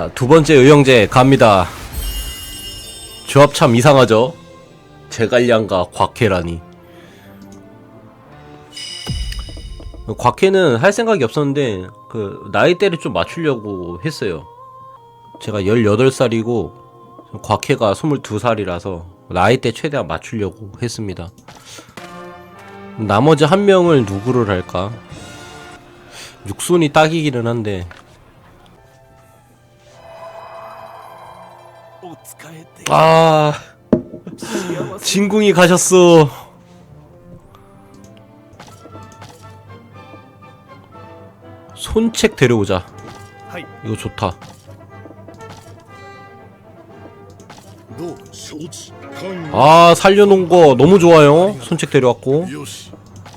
자, 두 번째 의형제 갑니다. 조합 참 이상하죠? 제갈량과 곽해라니. 곽해는 할 생각이 없었는데, 그, 나이대를 좀 맞추려고 했어요. 제가 18살이고, 곽해가 22살이라서, 나이대 최대한 맞추려고 했습니다. 나머지 한 명을 누구를 할까? 육손이 딱이기는 한데, 아 진궁이 가셨어 손책 데려오자. 이거 좋다. 아 살려놓은 거 너무 좋아요. 손책 데려왔고.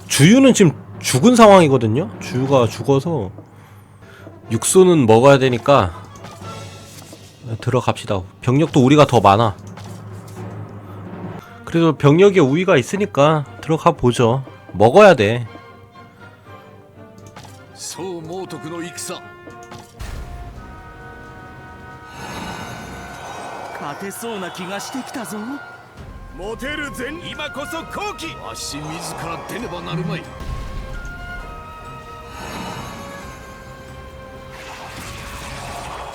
주유는 지금 죽은 상황이거든요? 주유가 죽어서. 육수는 먹어야 되니까 들어갑시다. 병력도 우리가 더 많아. 그래도 병력에 우위가 있으니까 들어가 보죠. 먹어야 돼. 宋猛徳の戦勝てそうな気がしてきたぞモテる前今こそ好機わし自ら出ねばなるまい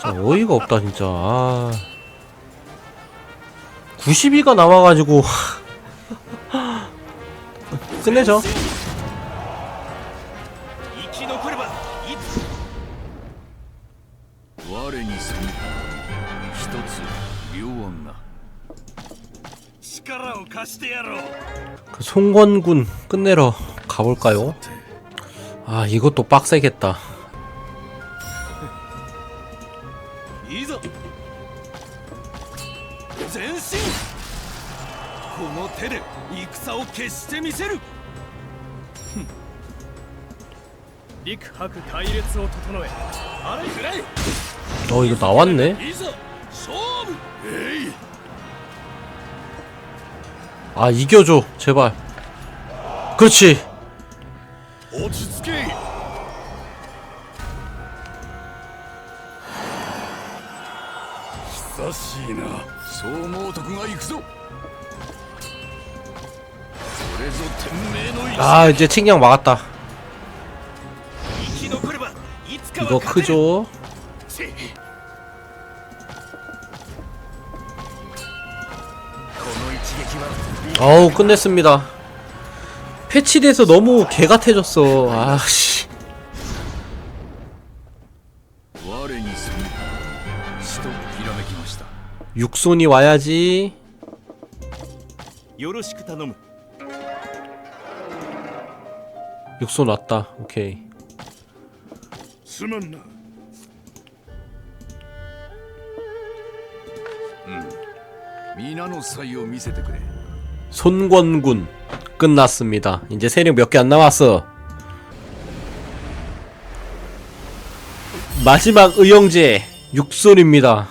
진짜 어이가 없다 진짜. 아... 92가 나와가지고. 끝내죠? 그 송건군 끝내러 가볼까요? 아 이것도 빡세겠다. 戦を決してみせる陸白隊列を整えあれくらい 어, 이거 나왔네? いざ勝負えい 아, 이겨줘, 제발. 그렇지. 落ち着け久しいな宋猛徳が行くぞこれぞ天命の一 아, 아 이제 칭경 막았다. 이거 크죠? 어우 끝냈습니다. 패치돼서 너무 개같아졌어. 아씨. 육손이 와야지. 요로시크 타노무 육소 놨다. 오케이. 숨었나? 음. 미나노 사이오 미세테 그래. 손권군 끝났습니다. 이제 세력 몇 개 안 남았어. 마지막 의형제 육솔입니다.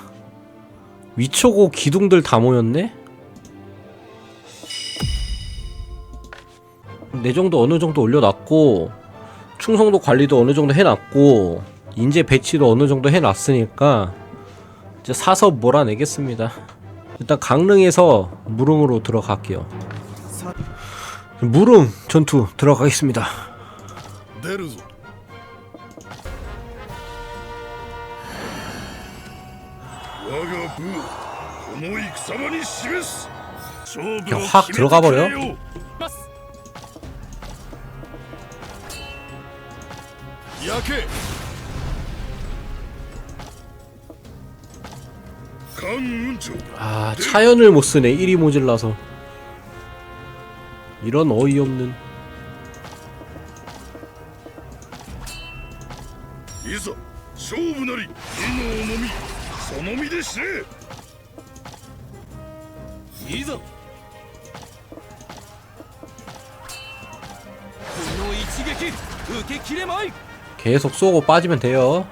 위초고 기둥들 다 모였네? 네 내정도 어느 정도 올려놨고 충성도 관리도 어느 정도 해놨고 인재 배치도 어느 정도 해놨으니까 이제 사서 몰아내겠습니다. 일단 강릉에서 무릉으로 들어갈게요. 무릉 전투 들어가겠습니다. 그냥 확 들어가 버려요 焼け関雲長 아 차연을 못 쓰네 1이 모질라서 이런 어이없는 いざ 勝負なり火の重みその身で知れいざこの一撃受けきれまい 계속 쏘고 빠지면 돼요.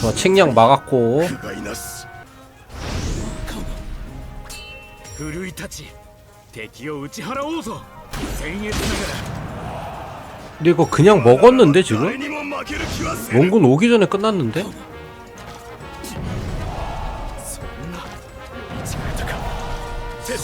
저 측량 막았고. 근데 이거 그냥 먹었는데 지금? 몽군 오기 전에 끝났는데? 撤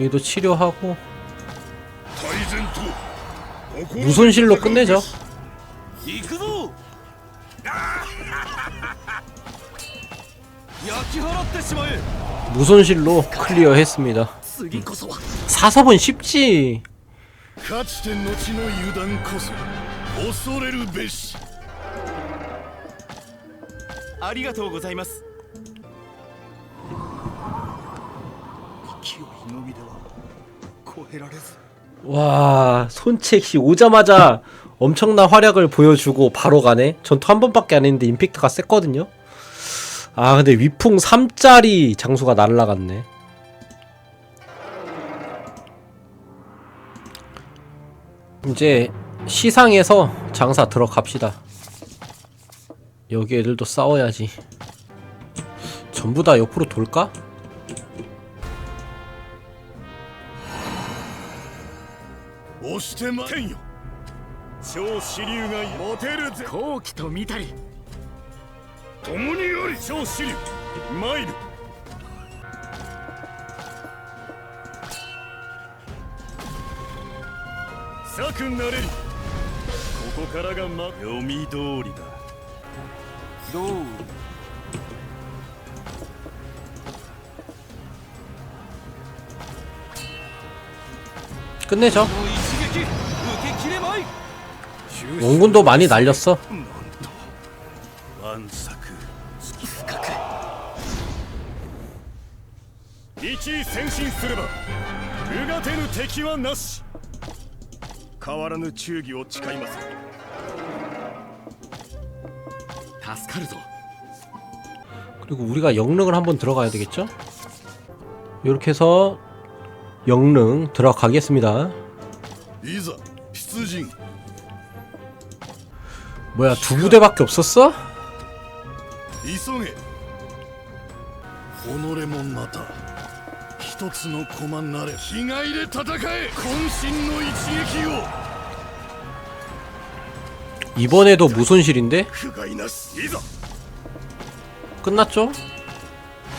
얘도 치료하고. 무손실로 끝내죠? 무손실로 클리어했습니다. 사섭은 쉽지. 아리가토 고자이마스. 恐れるべしありがとうございます勢いのみでは超えられず 와 손책시 오자마자 엄청난 활약을 보여주고 바로 가네 전투 한 번밖에 안 했는데 임팩트가 셌거든요 아 근데 위풍 3짜리 장수가 날라갔네 이제 시상에서 장사 들어갑시다 여기 애들도 싸워야지 전부 다 옆으로 돌까? 押してま天よ超支流がモテるぜ好機と見たり共にあり超支流参るさくなれるここからがま読み通りだどう 끝내죠 원군도 많이 날렸어. 그리고 우리가 영릉을 한번 들어가야 되겠죠? 이렇게 해서 영릉 들어가겠습니다. 이자, 出陣 뭐야 두 부대밖에 없었어? 急げ己もまた一つの駒なれ気概で戦え渾身の一撃を 이번에도 무손실인데? 不甲斐なしいざ 끝났죠?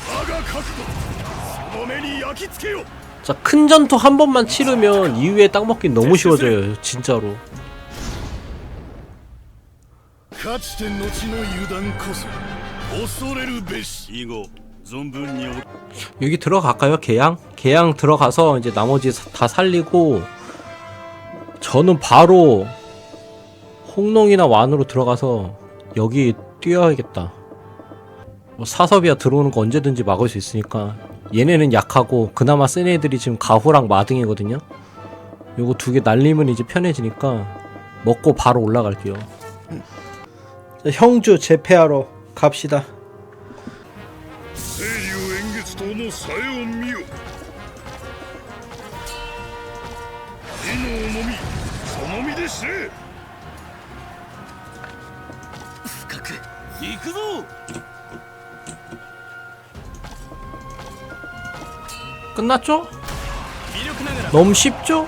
我が覚悟その目に焼き付けよ 자 큰 전투 한 번만 치르면 이후에 딱 먹긴 너무 쉬워져요 진짜로 かつて後の油断こそ恐れるべし以後存分に 여기 들어갈까요 개양? 개양 들어가서 이제 나머지 사- 다 살리고 저는 바로 홍농이나 완으로 들어가서 여기 뛰어야겠다 뭐 사섭이야 들어오는 거 언제든지 막을 수 있으니까 얘네는 약하고 그나마 센 애들이 지금 가후랑 마등이거든요 요거 두 개 날리면 이제 편해지니까 먹고 바로 올라갈게요 자, 형주 제패하러 갑시다. 끝났죠? 너무 쉽죠?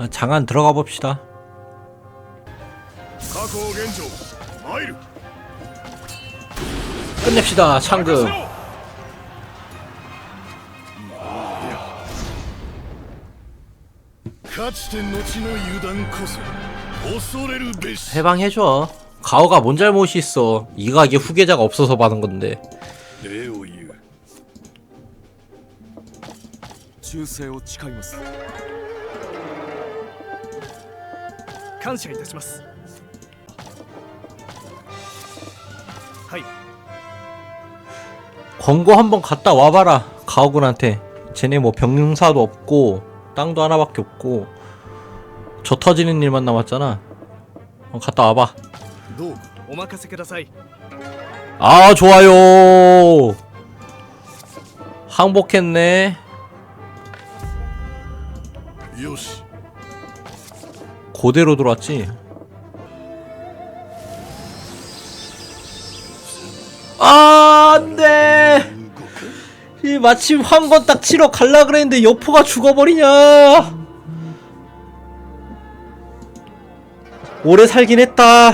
아, 장안 들어가 봅시다. 끝냅시다 창금. 해방해줘. 가오가 뭔 잘못이 있어. 이각이 후계자가 없어서 받은 건데. 感謝いたしますはい 권고 한번 갔다 와봐라 가오군한테 쟤네 뭐 병사도 없고 땅도 하나밖에 없고 저 터지는 일만 남았잖아 어, 갔다 와봐 どうかお任せください 아 좋아요 항복했네 よし 고대로 들어왔지. 아 안돼. 動け이 마침 황건 딱 치러 갈라 그랬는데 여포가 죽어버리냐. 오래 살긴 했다.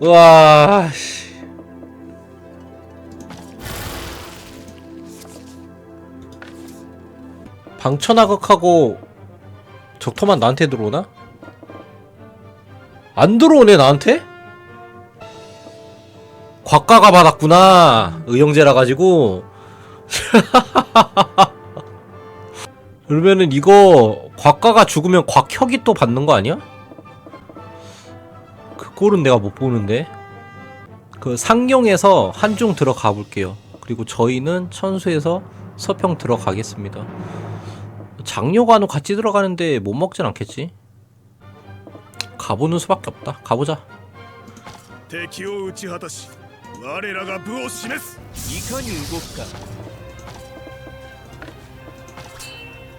우와 씨. 방천하극하고 적토만 나한테 들어오나? 안 들어오네 나한테? 곽가가 받았구나 의형제라 가지고 그러면은 이거 곽가가 죽으면 곽혁이 또 받는 거 아니야? 그 꼴은 내가 못 보는데 그 상용에서 한중 들어가 볼게요 그리고 저희는 천수에서 서평 들어가겠습니다 장료관우 같이 들어가는데 못 먹진 않겠지 가보는 수밖에 없다 가보자 敵を討ち果たし我らが部を示すいかに動くか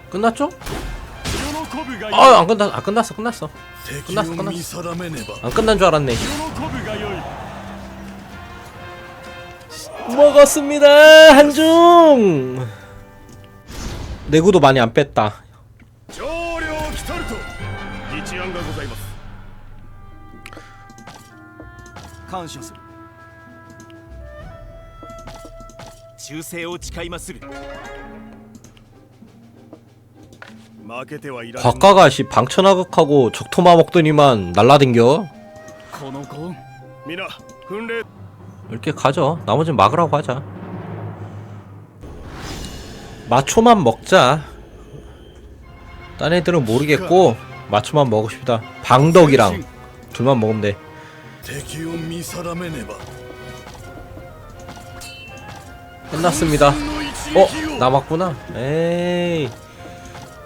끝났죠? 喜ぶがよい 아 안 끝났 아 끝났어 끝났어 敵끝났어, を 끝났어. 見定めねば 안 끝난 줄 알았네 喜ぶがよい 먹었습니다 한중 내구도 많이 안 뺐다. 과가가 씨 방천하극하고 적토마 먹더니만 날라댕겨. 이렇게 가죠. 나머지는 막으라고 하자. 마초만 먹자. 딴 애들은 모르겠고 마초만 먹고 싶다. 방덕이랑 둘만 먹으면 돼. 끝났습니다. 어? 남았구나. 에이.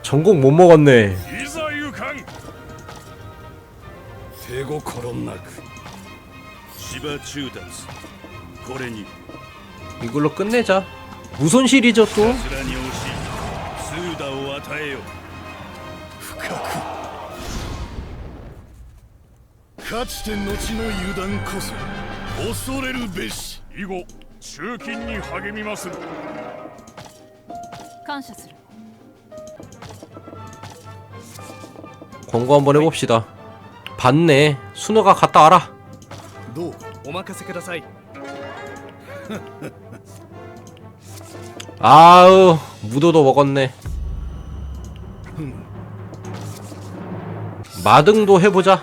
전공 못 먹었네. 이걸로 끝내자. 무슨 실이죠 또 奴らに押しスーダを与えよ深くかつて後の油断こそ恐れるべし以後中勤に励みまする感謝する 권고 한번 해봅시다 봤네 순우가 갔다 와라 どうかお任せください 아우 무도도 먹었네. 마등도 해보자.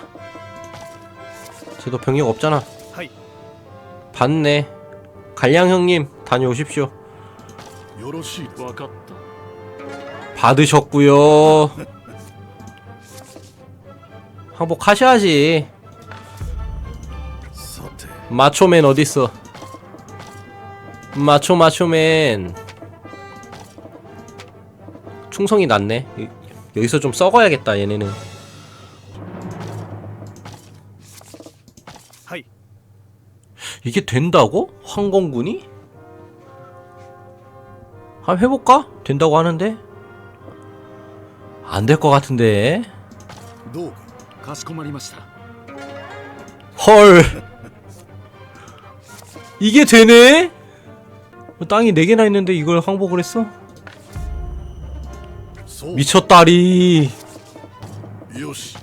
쟤도 병력 없잖아. 봤네. 갈량 형님 다녀오십시오. 받으셨구요. 항복하셔야지. 마초맨 어딨어? 마초 마초맨. 충성이 낮네 여기서 좀 썩어야겠다 얘네는 이게 된다고? 황건군이? 한번 해볼까? 된다고 하는데 안 될 것 같은데 헐 이게 되네? 땅이 4개나 있는데 이걸 항복을 했어? そう 미쳤다리 よし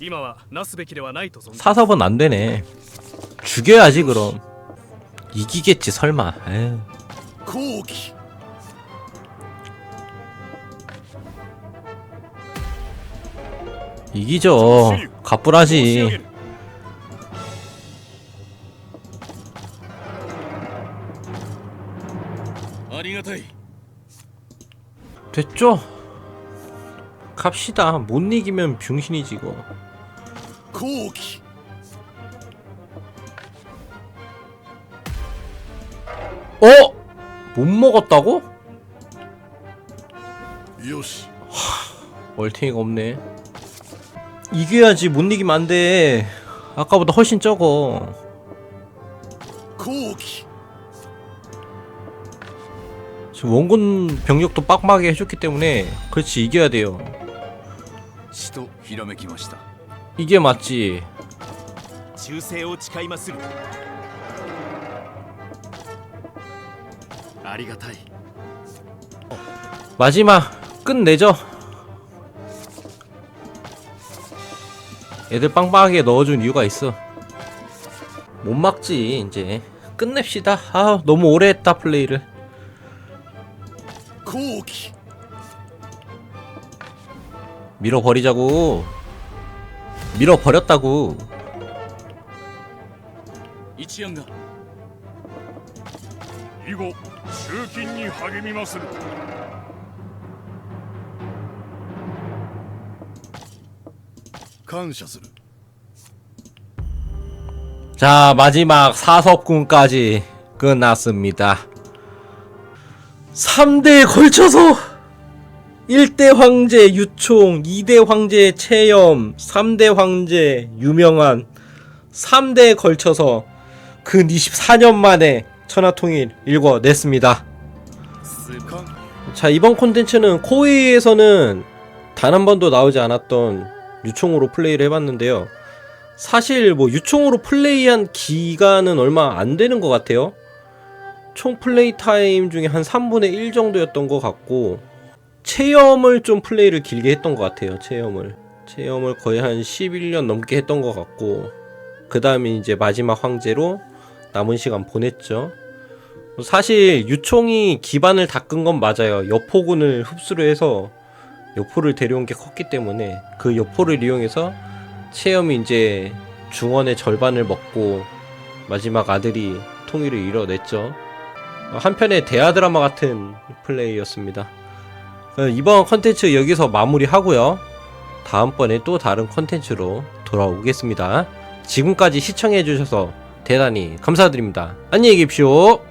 今はなすべきではないと存じ 사섭은 안 되네 죽여야지 그럼 이기겠지 설마 에휴. 後期 이기죠 申し 가뿐하지 上げる ありがたい 됐죠? 갑시다. 못 이기면 병신이지 이거. 고기. 어? 못 먹었다고? 요시. 하, 얼탱이가 없네. 이겨야지 못 이기면 안 돼. 아까보다 훨씬 적어. 지금 원군 병력도 빡빡하게 해줬기 때문에 그렇지 이겨야 돼요. 이게 맞지. 마지막 끝내죠. 애들 빵빵하게 넣어준 이유가 있어. 못 막지 이제 끝냅시다. 아 너무 오래했다 플레이를. 고기. 밀어버리자고. 밀어버렸다고. 이치양가. 이거 주긴이 하기미 맛을. 감사する. 자 마지막 사섭군까지 끝났습니다. 3대에 걸쳐서 1대 황제 유총 2대 황제 체험 3대 황제 유명한 3대에 걸쳐서 근 24년 만에 천하통일 읽어냈습니다. 자 이번 콘텐츠는 코웨이에서는 단 한 번도 나오지 않았던 유총으로 플레이를 해봤는데요. 사실 뭐 유총으로 플레이한 기간은 얼마 안 되는 것 같아요 총 플레이 타임 중에 한 3분의 1 정도였던 것 같고 체험을 좀 플레이를 길게 했던 것 같아요 체험을 체험을 거의 한 11년 넘게 했던 것 같고 그 다음에 이제 마지막 황제로 남은 시간 보냈죠 사실 유총이 기반을 닦은 건 맞아요. 여포군을 흡수를 해서 여포를 데려온 게 컸기 때문에 그 여포를 이용해서 체험이 이제 중원의 절반을 먹고 마지막 아들이 통일을 이뤄냈죠. 한편의 대하 드라마 같은 플레이였습니다. 어, 이번 컨텐츠 여기서 마무리하고요. 다음번에 또 다른 컨텐츠로 돌아오겠습니다. 지금까지 시청해주셔서 대단히 감사드립니다. 안녕히 계십시오.